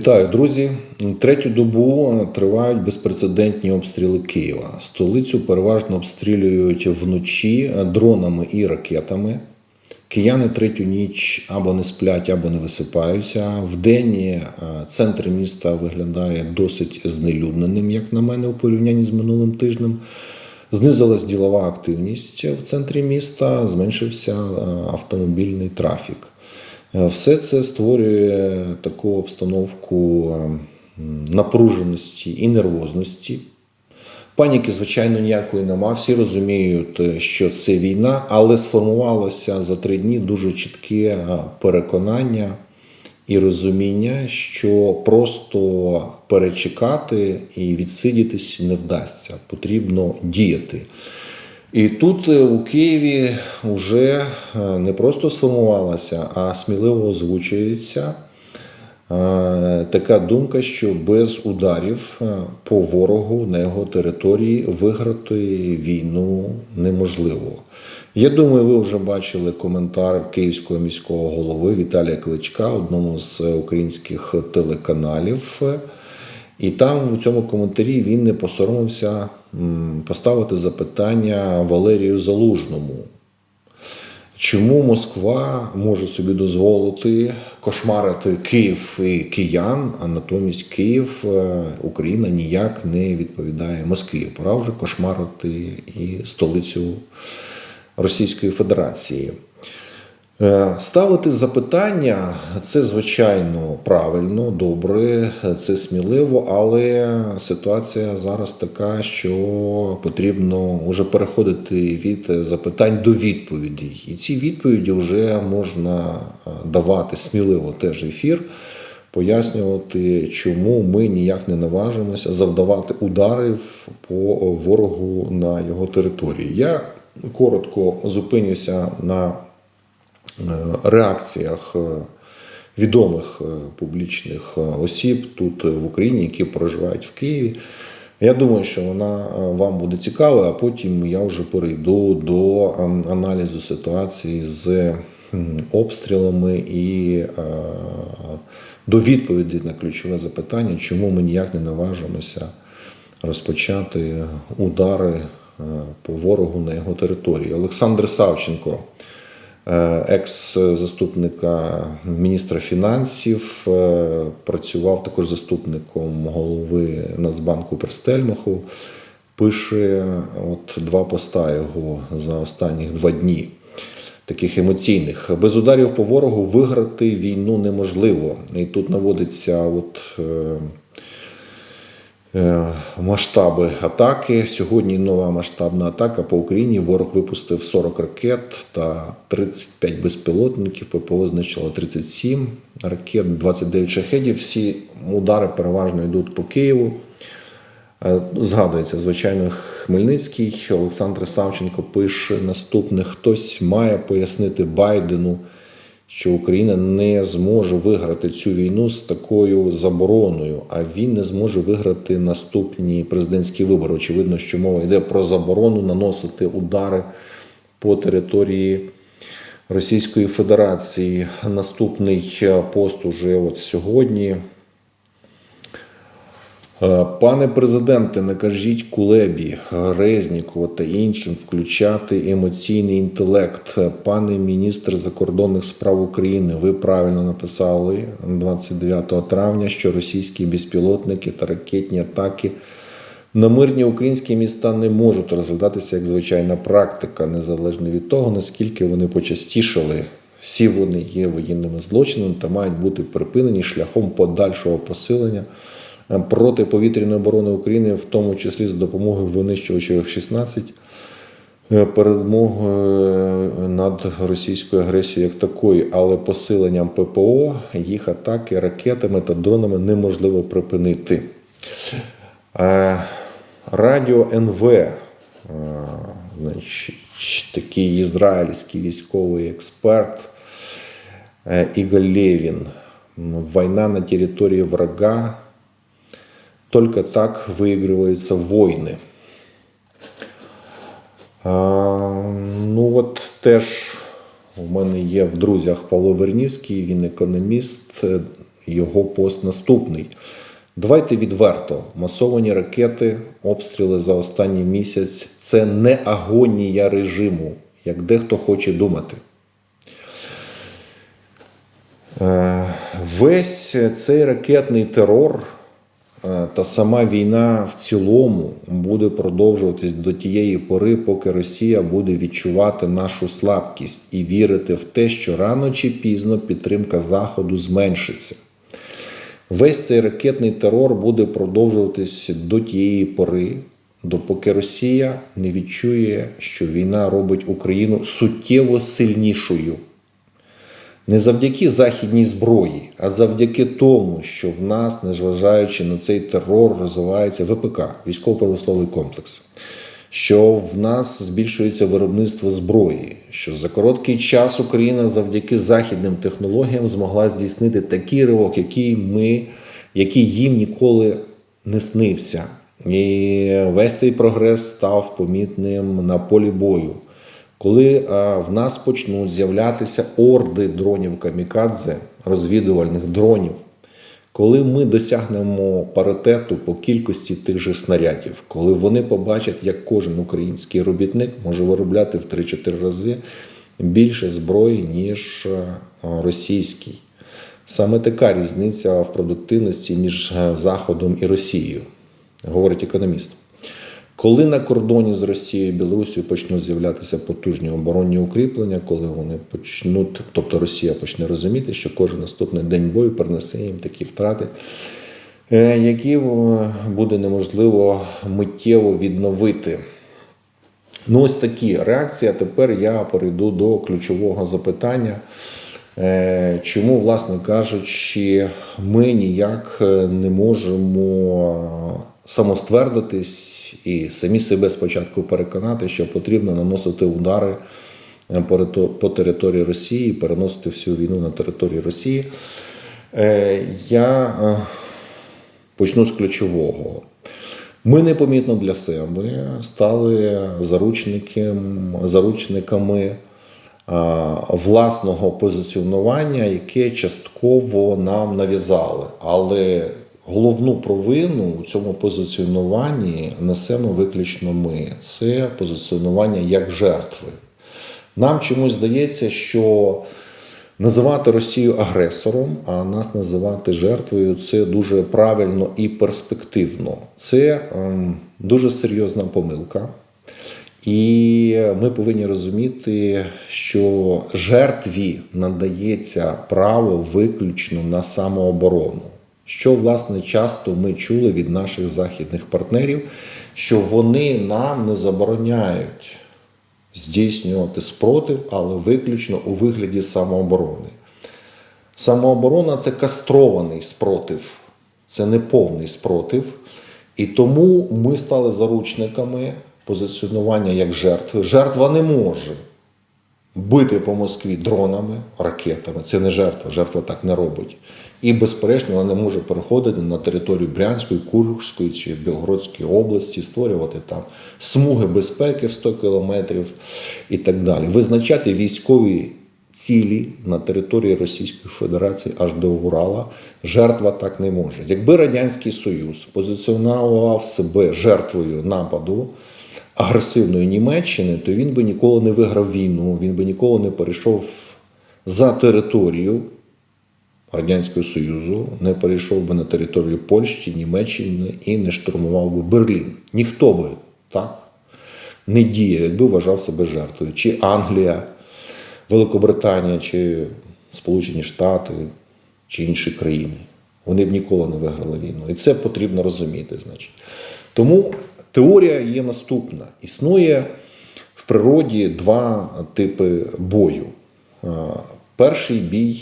Вітаю, друзі. Третю добу тривають безпрецедентні обстріли Києва. Столицю переважно обстрілюють вночі дронами і ракетами. Кияни третю ніч або не сплять, або не висипаються. Вдень е, центр міста виглядає досить знелюдненим, як на мене, у порівнянні з минулим тижнем. Знизилась ділова активність в центрі міста, зменшився е, автомобільний трафік. Е, Все це створює таку обстановку е, напруженості і нервозності. Паніки, звичайно, ніякої нема. Всі розуміють, е, що це війна, але сформувалося за три дні дуже чітке переконання і розуміння, що просто перечекати і відсидітись не вдасться. Потрібно діяти. І тут е, у Києві вже е, не просто сформувалася, а сміливо озвучується е, така думка, що без ударів по ворогу на його території виграти війну неможливо. Я думаю, ви вже бачили коментар київського міського голови Віталія Кличка, одному з українських телеканалів. І там у цьому коментарі він не посоромився поставити запитання Валерію Залужному. Чому Москва може собі дозволити кошмарити Київ і киян, а натомість Київ, е, Україна ніяк не відповідає Москві. Пора вже кошмарити і столицю Російської Федерації. Е, Ставити запитання це звичайно правильно, добре, це сміливо, але ситуація зараз така, що потрібно вже переходити від запитань до відповідей. І ці відповіді вже можна е, давати сміливо теж ефір, пояснювати, чому ми ніяк не наважимося завдавати ударів по ворогу на його території. Я коротко зупинюся на реакціях е, відомих е, публічних е, осіб тут е, в Україні, які проживають в Києві. Я думаю, що вона е, вам буде цікава, а потім я вже перейду до ем, аналізу ситуації з обстрілами і е, до відповіді на ключове запитання, чому ми ніяк не наважимося розпочати удари е, по ворогу на його території. Олександр Савченко, е, екс-заступника міністра фінансів, е, працював також заступником голови Нацбанку Перстельмаху. Пише от два поста його за останні два дні. Таких емоційних без ударів по ворогу виграти війну неможливо. І тут наводиться от е, е, масштаби атаки. Сьогодні нова масштабна атака по Україні. Ворог випустив 40 ракет та 35 безпілотників. ППО знищило 37 ракет, 29 шахедів. Всі удари переважно йдуть по Києву. Е, Згадується, звичайно, Хмельницький. Олександр Савченко пише наступне: хтось має пояснити Байдену, що Україна не зможе виграти цю війну з такою забороною, а він не зможе виграти наступні президентські вибори. Очевидно, що мова йде про заборону наносити удари по території Російської Федерації. Наступний е, пост уже от сьогодні. Е, Пане президенте, накажіть Кулебі, Резнікову та іншим включати емоційний інтелект. Пане міністр закордонних справ України, ви правильно написали 29 травня, що російські безпілотники та ракетні атаки на мирні українські міста не можуть розглядатися як звичайна практика, незалежно від того, наскільки вони почастішали. Всі вони є воєнними злочинами та мають бути припинені шляхом подальшого посилення протиповітряної оборони України, в тому числі з допомогою винищувачів F-16, е, перемоги е, над російською агресією як такою, але посиленням ППО їх атаки ракетами та дронами неможливо припинити. Е, Радіо НВ, значить, такий ізраїльський військовий експерт Ігор Левін. Война на территории врага. Только так выигрываются войны. А, ну от теж у мене є в друзях Павло Вернівський, він економіст. Е, його пост наступний. Давайте відверто, масовані ракети, обстріли за останній місяць це не агонія режиму, як дехто хоче думати. Е, Весь цей ракетний терор е, та сама війна в цілому буде продовжуватись до тієї пори, поки Росія буде відчувати нашу слабкість і вірити в те, що рано чи пізно підтримка Заходу зменшиться. Весь цей ракетний терор буде продовжуватись до тієї пори, допоки Росія не відчує, що війна робить Україну суттєво сильнішою. Не завдяки західній зброї, а завдяки тому, що в нас, незважаючи на цей терор, розвивається ВПК військово-промисловий комплекс, що в нас збільшується виробництво зброї, що за короткий час Україна завдяки західним технологіям змогла здійснити такий ривок, який ми, який їм ніколи не снився. І весь цей прогрес став помітним на полі бою. Коли а, в нас почнуть з'являтися орди дронів камікадзе, розвідувальних дронів, коли ми досягнемо паритету по кількості тих же снарядів, коли вони побачать, як кожен український робітник може виробляти в 3-4 рази більше зброї, ніж російський. Саме така різниця в продуктивності між е, Заходом і Росією, говорить економіст. Коли на кордоні з Росією і Білорусією почнуть з'являтися потужні оборонні укріплення, коли вони почнуть, тобто Росія почне розуміти, що кожен наступний день бою принесе їм такі втрати, е, які е, буде неможливо миттєво відновити. Ну, ось такі реакції. А тепер я перейду до ключового запитання. Е, Чому, власне кажучи, ми ніяк не можемо самоствердитись і самі себе спочатку переконати, що потрібно наносити удари е, по території Росії, переносити всю війну на територію Росії. Е, Я е, почну з ключового. Ми непомітно для себе стали заручниками власного позиціонування, яке частково нам нав'язали. Але головну провину у цьому позиціонуванні несемо виключно ми. Це позиціонування як жертви. Нам чомусь здається, що називати Росію агресором, а нас називати жертвою це дуже правильно і перспективно. Це ем, дуже серйозна помилка. І ми повинні розуміти, що жертві надається право виключно на самооборону. Що, власне, часто ми чули від наших західних партнерів, що вони нам не забороняють здійснювати спротив, але виключно у вигляді самооборони. Самооборона це кастрований спротив, це не повний спротив. І тому ми стали заручниками позиціонування як жертви. Жертва не може бити по Москві дронами, ракетами. Це не жертва, жертва так не робить. І, безперечно, вона не може переходити на територію Брянської, Курської чи Білгородської області, створювати там смуги безпеки в 100 кілометрів і так далі. Визначати військові цілі на території Російської Федерації аж до Урала жертва так не може. Якби Радянський Союз позиціонував себе жертвою нападу агресивної Німеччини, то він би ніколи не виграв війну, він би ніколи не перейшов за територію Радянського Союзу, не перейшов би на територію Польщі, Німеччини і не штурмував би Берлін. Ніхто би так не діяв, якби вважав себе жертвою. Чи Англія, Великобританія, чи Сполучені Штати, чи інші країни. Вони б ніколи не виграли війну. І це потрібно розуміти. Значить. Тому теорія є наступна: існує в природі два типи бою. Е, Перший бій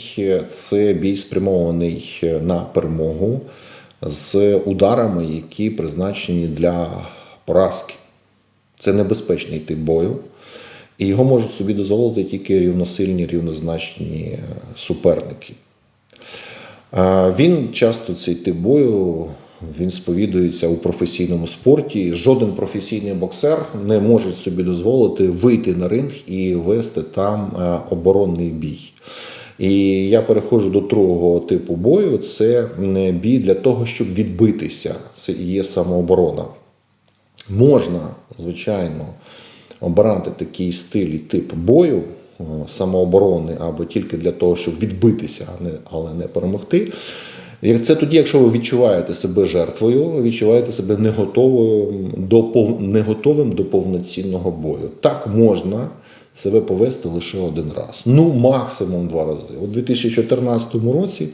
це бій спрямований на перемогу з ударами, які призначені для поразки. Це небезпечний тип бою, і його можуть собі дозволити тільки рівносильні, рівнозначні суперники. Він часто цей тип бою він сповідується у професійному спорті. Жоден професійний боксер не може собі дозволити вийти на ринг і вести там е, оборонний бій. І я переходжу до другого типу бою: це м, бій для того, щоб відбитися. Це і є самооборона. Можна, звичайно, обирати такий стиль і тип бою е, самооборони або тільки для того, щоб відбитися, але не перемогти. Це тоді, якщо ви відчуваєте себе жертвою, відчуваєте себе не готовим до, не готовим до повноцінного бою. Так можна себе повести лише один раз. Ну, максимум два рази. У 2014 році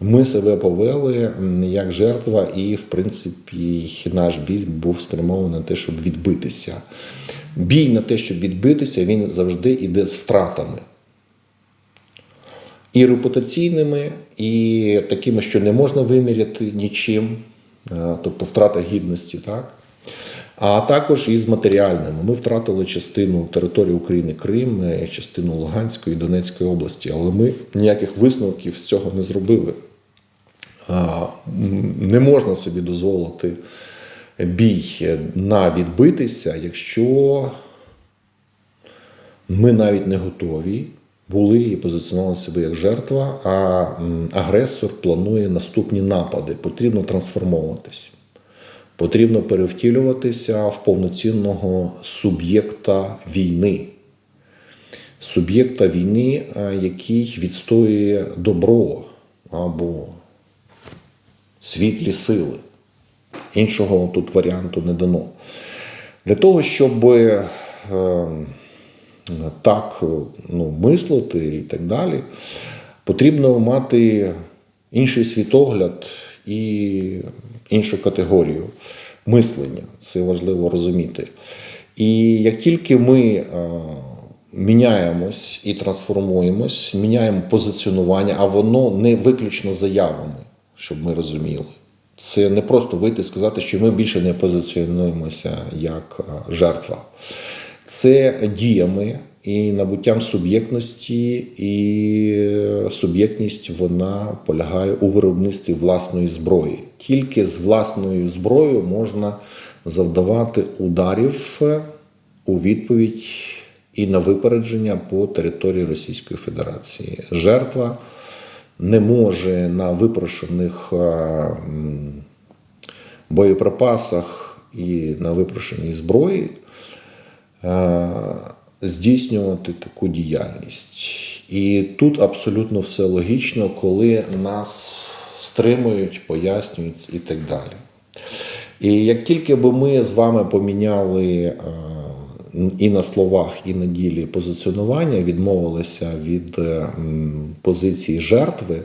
ми себе повели як жертва, і, в принципі, наш бій був спрямований на те, щоб відбитися. Бій на те, щоб відбитися, він завжди йде з втратами. І репутаційними, і такими, що не можна виміряти нічим, е, тобто втрата гідності, так? А також і з матеріальними. Ми втратили частину території України Крим, е, частину Луганської і Донецької області, але ми ніяких висновків з цього не зробили. Не можна собі дозволити бій на відбитися, якщо ми навіть не готові були і позиціонували себе як жертва, а агресор планує наступні напади. Потрібно трансформовуватись. Потрібно перевтілюватися в повноцінного суб'єкта війни. Суб'єкта війни, який відстоює добро або світлі сили. Іншого тут варіанту не дано. Для того, щоб е, так е, ну, мислити і так далі, потрібно мати інший світогляд і іншу категорію мислення. Це важливо розуміти. І як тільки ми е, міняємось і трансформуємось, міняємо позиціонування, а воно не виключно заявами, щоб ми розуміли. Це не просто вийти і сказати, що ми більше не позиціонуємося як е, жертва. Це діями і набуттям суб'єктності, і е, суб'єктність вона полягає у виробництві власної зброї. Тільки з власною зброєю можна завдавати ударів е, у відповідь і на випередження по території Російської Федерації. Жертва не може на випрошених е, боєприпасах і на випрошеній зброї здійснювати таку діяльність. І тут абсолютно все логічно, коли нас стримують, пояснюють і так далі. І як тільки би ми з вами поміняли е, і на словах, і на ділі позиціонування, відмовилися від е, позиції жертви,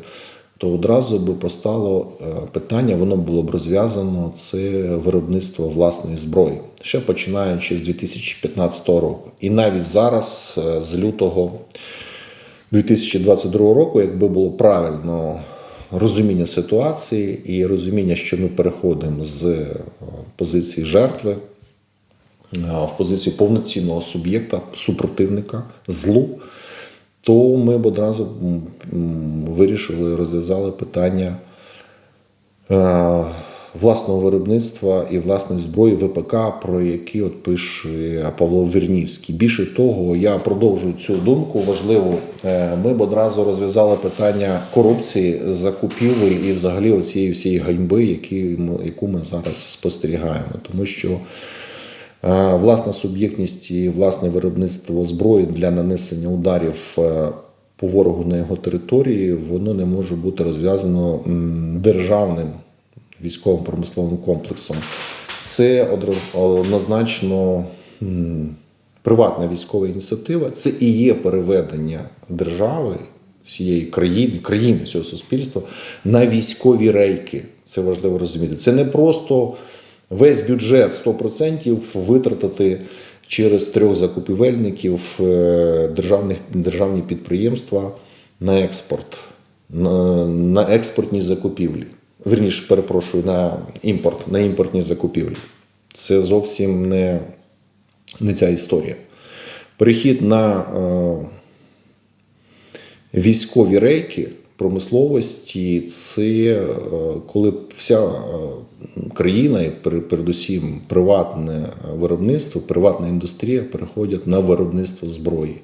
то одразу би постало е, питання, воно було б розв'язано це виробництво власної зброї, ще починаючи з 2015 року. І навіть зараз, е, з лютого 2022 року, якби було правильно розуміння ситуації і розуміння, що ми переходимо з е, позиції жертви в позицію повноцінного суб'єкта, супротивника, злу, то ми б одразу вирішили, розв'язали питання е, власного виробництва і власної зброї ВПК, про які от пише Павло Вернівський. Більше того, я продовжую цю думку важливу. Е, Ми б одразу розв'язали питання корупції, закупівель і взагалі оцієї всієї ганьби, яку ми зараз спостерігаємо, тому що. Е, Власна суб'єктність і власне виробництво зброї для нанесення ударів е, по ворогу на його території, воно не може бути розв'язано державним військовим промисловим комплексом. Це однозначно приватна військова ініціатива. Це і є переведення держави всієї країни, країни, всього суспільства на військові рейки. Це важливо розуміти. Це не просто весь бюджет 100% витратити через трьох закупівельників е, державних, державні підприємства на експорт, на, на експортні закупівлі. Верніше, перепрошую, на імпорт, на імпортні закупівлі. Це зовсім не, не ця історія. Перехід на е, військові рейки промисловості це е, коли вся е, країна, і передусім приватне виробництво, приватна індустрія переходять на виробництво зброї.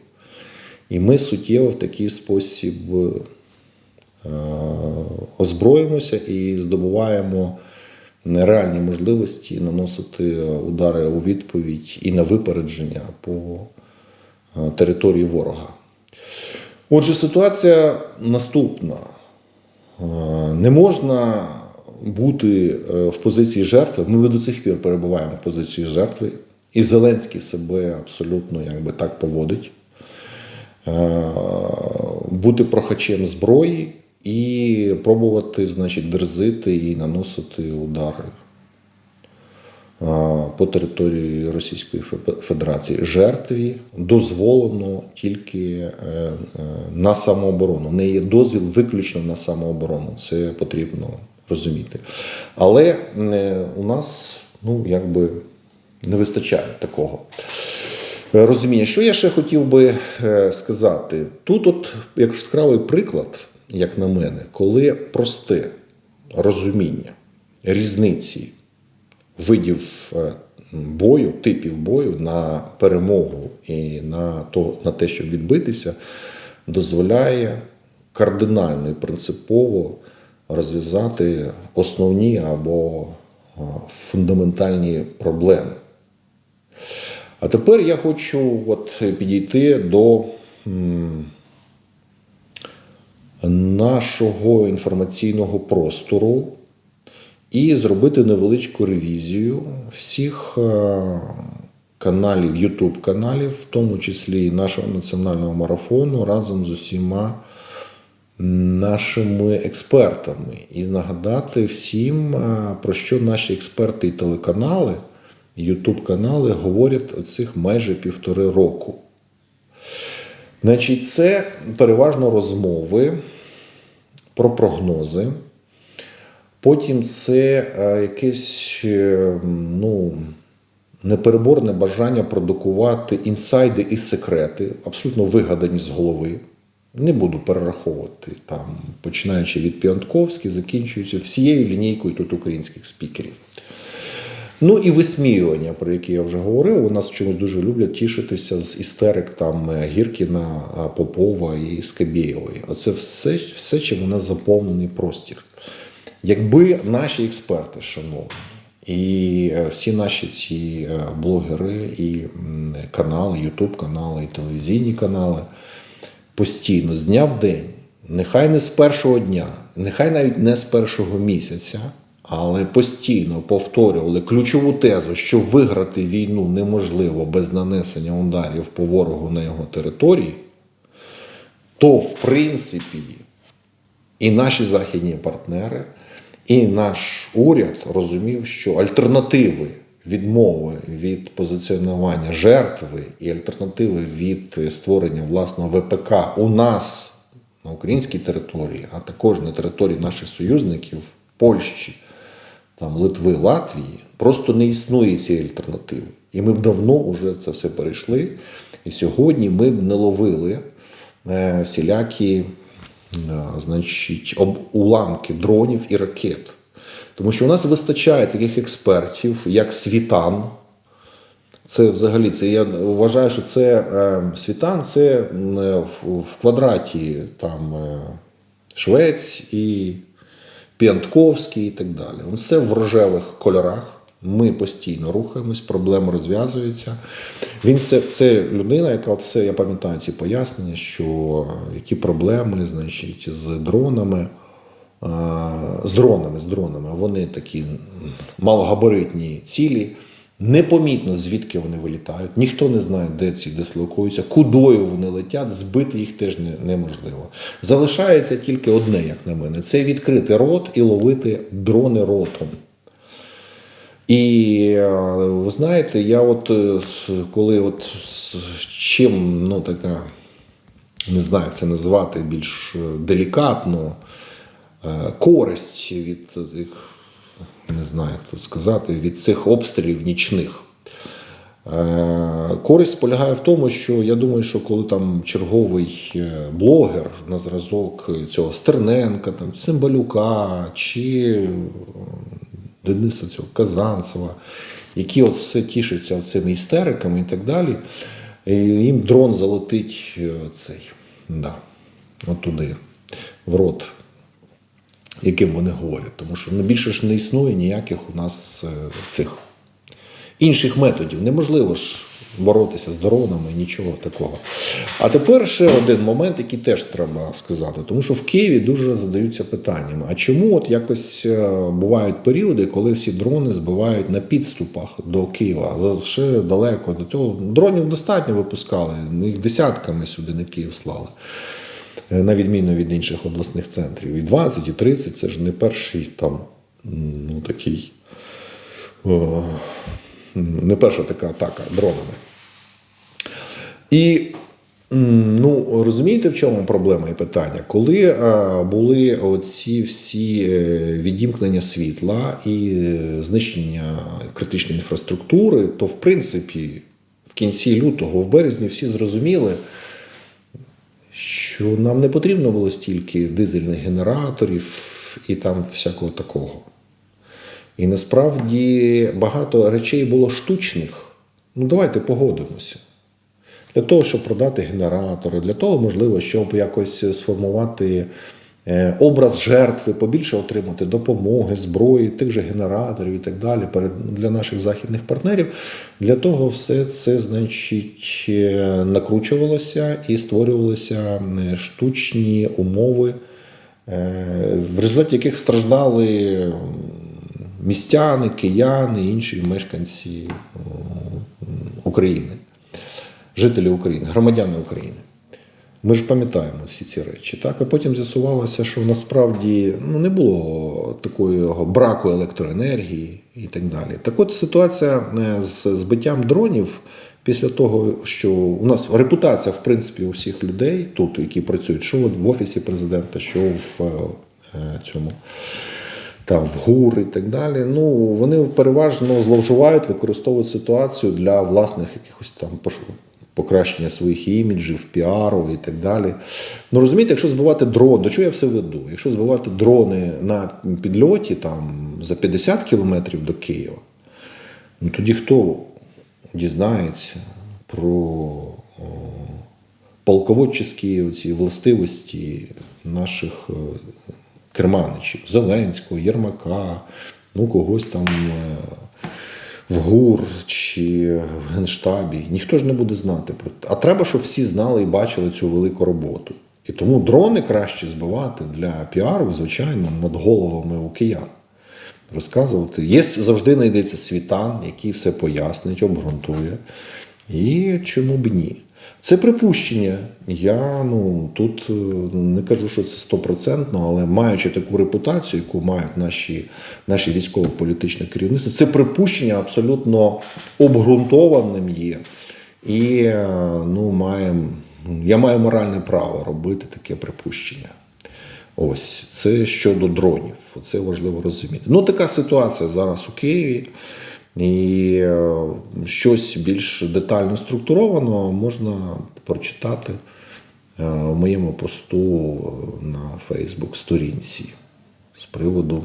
І ми суттєво в такий спосіб е, озброїмося і здобуваємо реальні можливості наносити удари у відповідь і на випередження по е, території ворога. Отже, ситуація наступна. Е, Не можна бути е, в позиції жертви. Ми до цих пір перебуваємо в позиції жертви, і Зеленський себе абсолютно якби так поводить. Е, Бути прохачем зброї і пробувати, значить, дерзити і наносити удари по території Російської Фе- Федерації. Жертві дозволено тільки е, е, на самооборону. Не є дозвіл виключно на самооборону. Це потрібно розуміти. Але е, у нас ну, якби не вистачає такого. е, Розуміння, що я ще хотів би е, сказати. Тут, от яскравий приклад, як на мене, коли просте розуміння різниці видів е, бою, типів бою на перемогу і на, то, на те, щоб відбитися, дозволяє кардинально і принципово розв'язати основні або е, фундаментальні проблеми. А тепер я хочу от підійти до нашого інформаційного простору і зробити невеличку ревізію всіх е, каналів, YouTube каналів, в тому числі і нашого національного марафону, разом з усіма нашими експертами. І нагадати всім, е, про що наші експерти і телеканали, YouTube канали говорять оцих майже півтори року. Значить, це переважно розмови про прогнози. Потім це е, якесь е, ну, непереборне бажання продукувати інсайди і секрети, абсолютно вигадані з голови. Не буду перераховувати там, починаючи від Піантковський, закінчуючи всією лінійкою тут українських спікерів. Ну і висміювання, про які я вже говорив, у нас чомусь дуже люблять тішитися з істерик там е, Гіркіна, Попова і Скабєєвої. Оце все, все, чим у нас заповнений простір. Якби наші експерти, шановні, і е, всі наші ці е, блогери, і канали, Ютуб канали, і телевізійні канали постійно з дня в день, нехай не з першого дня, нехай навіть не з першого місяця, але постійно повторювали ключову тезу, що виграти війну неможливо без нанесення ударів по ворогу на його території, то в принципі і наші західні партнери, і наш уряд розумів, що альтернативи відмови від позиціонування жертви і альтернативи від створення власного ВПК у нас на українській території, а також на території наших союзників Польщі, там, Литви, Латвії, просто не існує цієї альтернативи. І ми б давно вже це все перейшли. І сьогодні ми б не ловили е, всілякі значить, об, уламки дронів і ракет. Тому що у нас вистачає таких експертів, як Світан. Це взагалі це я вважаю, що це е, Світан це в, в квадраті там е, Швець і Піантковський і так далі. Все в рожевих кольорах. Ми постійно рухаємось, проблема розв'язується. Він все це людина, яка от все, я пам'ятаю ці пояснення, що які проблеми, значить, з дронами. З дронами, з дронами, вони такі малогабаритні цілі. Непомітно, звідки вони вилітають. Ніхто не знає, де ці дислокуються, кудою вони летять, збити їх теж неможливо. Залишається тільки одне, як на мене: це відкрити рот і ловити дрони ротом. І е, ви знаєте, я от е, коли от з чим ну така, не знаю, як це назвати більш е, делікатно, користь від цих, не знаю, як тут сказати, від цих обстрілів нічних. Користь полягає в тому, що я думаю, що коли там черговий блогер на зразок цього Стерненка, там, Цимбалюка чи Дениса цього Казанцева, які от все тішаться цими істериками і так далі, І їм дрон залетить е, цей, да, отуди, в рот, яким вони говорять. Тому що ну, більше ж не існує ніяких у нас е, цих інших методів. Неможливо ж боротися з дронами, нічого такого. А тепер ще один момент, який теж треба сказати, тому що в Києві дуже задаються питаннями: а чому от якось е, бувають періоди, коли всі дрони збивають на підступах до Києва? Ще далеко до цього дронів достатньо випускали, ми їх десятками сюди на Київ слали. Е, На відміну від інших обласних центрів. І 20, і 30 це ж не перший там ну, такий о, не перша така атака дронами. І ну, розумієте, в чому проблема і питання? Коли е, були оці всі е, відімкнення світла і е, знищення критичної інфраструктури, то в принципі в кінці лютого, в березні всі зрозуміли, що нам не потрібно було стільки дизельних генераторів і там всякого такого. І насправді багато речей було штучних. Ну, давайте погодимося. Для того, щоб продати генератори, для того, можливо, щоб якось сформувати е, образ жертви, побільше отримати допомоги, зброї, тих же генераторів і так далі для наших західних партнерів. Для того все це, значить, е, накручувалося і створювалися е, штучні умови, в результаті яких страждали містяни, кияни, інші мешканці України, жителі України, громадяни України. Ми ж пам'ятаємо всі ці речі. Так? А потім з'ясувалося, що насправді ну, не було такого браку електроенергії і так далі. Так от ситуація е, з збиттям дронів після того, що у нас репутація, в принципі, у всіх людей тут, які працюють, що в офісі президента, що в е, цьому там в ГУР і так далі. Ну вони переважно зловживають, використовують ситуацію для власних якихось там покращення своїх іміджів, піару і так далі. Ну розумієте, якщо збивати дрон, до чого я все веду? Якщо збивати дрони на підльоті там за 50 кілометрів до Києва, ну тоді хто дізнається про полководчі властивості наших е, керманичів, Зеленського, Єрмака, ну когось там е, в ГУР чи в Генштабі. Ніхто ж не буде знати про це. А треба, щоб всі знали і бачили цю велику роботу. І тому дрони краще збивати для піару, звичайно, над головами киян. Розказувати. Є завжди знайдеться світан, який все пояснить, обґрунтує. І чому б ні? Це припущення. Я ну тут е, не кажу, що це стопроцентно, але маючи таку репутацію, яку мають наші, наші військово-політичне керівництво, це припущення абсолютно обґрунтованим є. І е, ну, маємо, я маю моральне право робити таке припущення. Ось це щодо дронів. Це важливо розуміти. Ну, така ситуація зараз у Києві. І е, щось більш детально структуровано можна прочитати е, в моєму посту на Фейсбук сторінці з приводу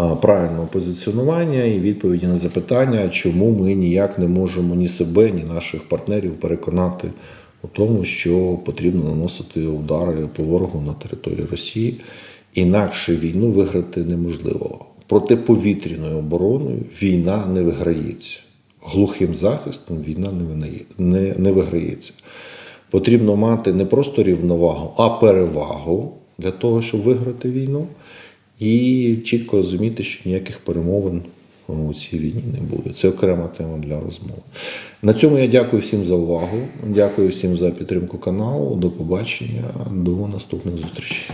е, правильного позиціонування і відповіді на запитання, чому ми ніяк не можемо ні себе, ні наших партнерів переконати у тому, що потрібно наносити удари по ворогу на території Росії. Інакше війну виграти неможливо. Протиповітряною обороною війна не виграється. Глухим захистом війна не, виграється. Потрібно мати не просто рівновагу, а перевагу для того, щоб виграти війну, і чітко розуміти, що ніяких перемовин у цій війні не буде. Це окрема тема для розмови. На цьому я дякую всім за увагу. Дякую всім за підтримку каналу. До побачення, до наступних зустрічей.